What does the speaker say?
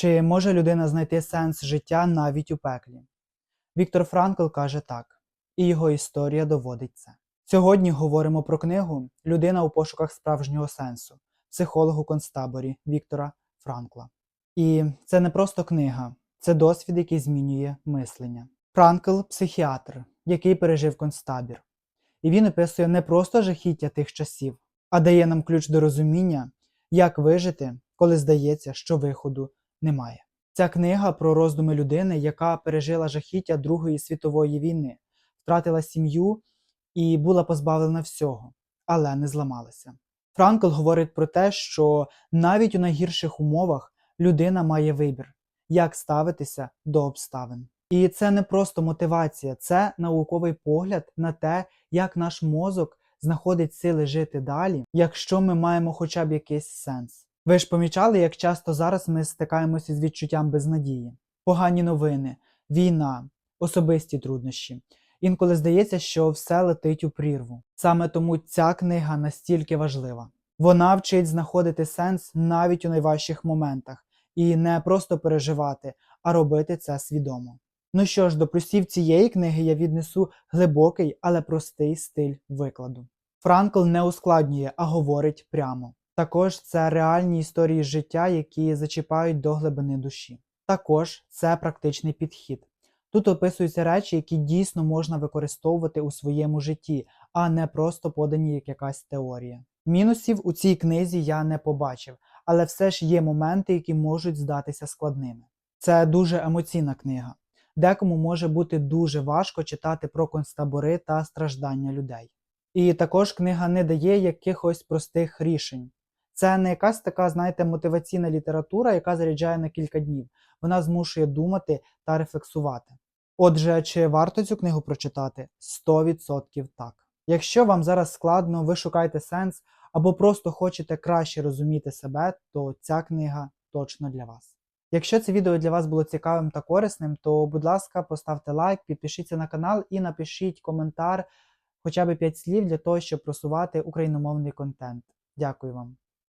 Чи може людина знайти сенс життя навіть у пеклі? Віктор Франкл каже так, і його історія доводить це. Сьогодні говоримо про книгу Людина у пошуках справжнього сенсу психологу концтаборі Віктора Франкла. І це не просто книга, це досвід, який змінює мислення. Франкл психіатр, який пережив концтабір. І він описує не просто жахіття тих часів, а дає нам ключ до розуміння, як вижити, коли здається, що виходу немає. Ця книга про роздуми людини, яка пережила жахіття Другої світової війни, втратила сім'ю і була позбавлена всього, але не зламалася. Франкл говорить про те, що навіть у найгірших умовах людина має вибір, як ставитися до обставин. І це не просто мотивація, це науковий погляд на те, як наш мозок знаходить сили жити далі, якщо ми маємо хоча б якийсь сенс. Ви ж помічали, як часто зараз ми стикаємося з відчуттям безнадії, погані новини, війна, особисті труднощі. Інколи здається, що все летить у прірву. Саме тому ця книга настільки важлива. Вона вчить знаходити сенс навіть у найважчих моментах і не просто переживати, а робити це свідомо. Ну що ж, до плюсів цієї книги я віднесу глибокий, але простий стиль викладу. Франкл не ускладнює, а говорить прямо. Також це реальні історії життя, які зачіпають до глибини душі. Також це практичний підхід. Тут описуються речі, які дійсно можна використовувати у своєму житті, а не просто подані як якась теорія. Мінусів у цій книзі я не побачив, але все ж є моменти, які можуть здатися складними. Це дуже емоційна книга. Декому може бути дуже важко читати про концтабори та страждання людей. І також книга не дає якихось простих рішень. Це не якась така, знаєте, мотиваційна література, яка заряджає на кілька днів. Вона змушує думати та рефлексувати. Отже, чи варто цю книгу прочитати? 100% так. Якщо вам зараз складно, ви шукаєте сенс або просто хочете краще розуміти себе, то ця книга точно для вас. Якщо це відео для вас було цікавим та корисним, то, будь ласка, поставте лайк, підпишіться на канал і напишіть коментар, хоча б 5 слів для того, щоб просувати україномовний контент. Дякую вам.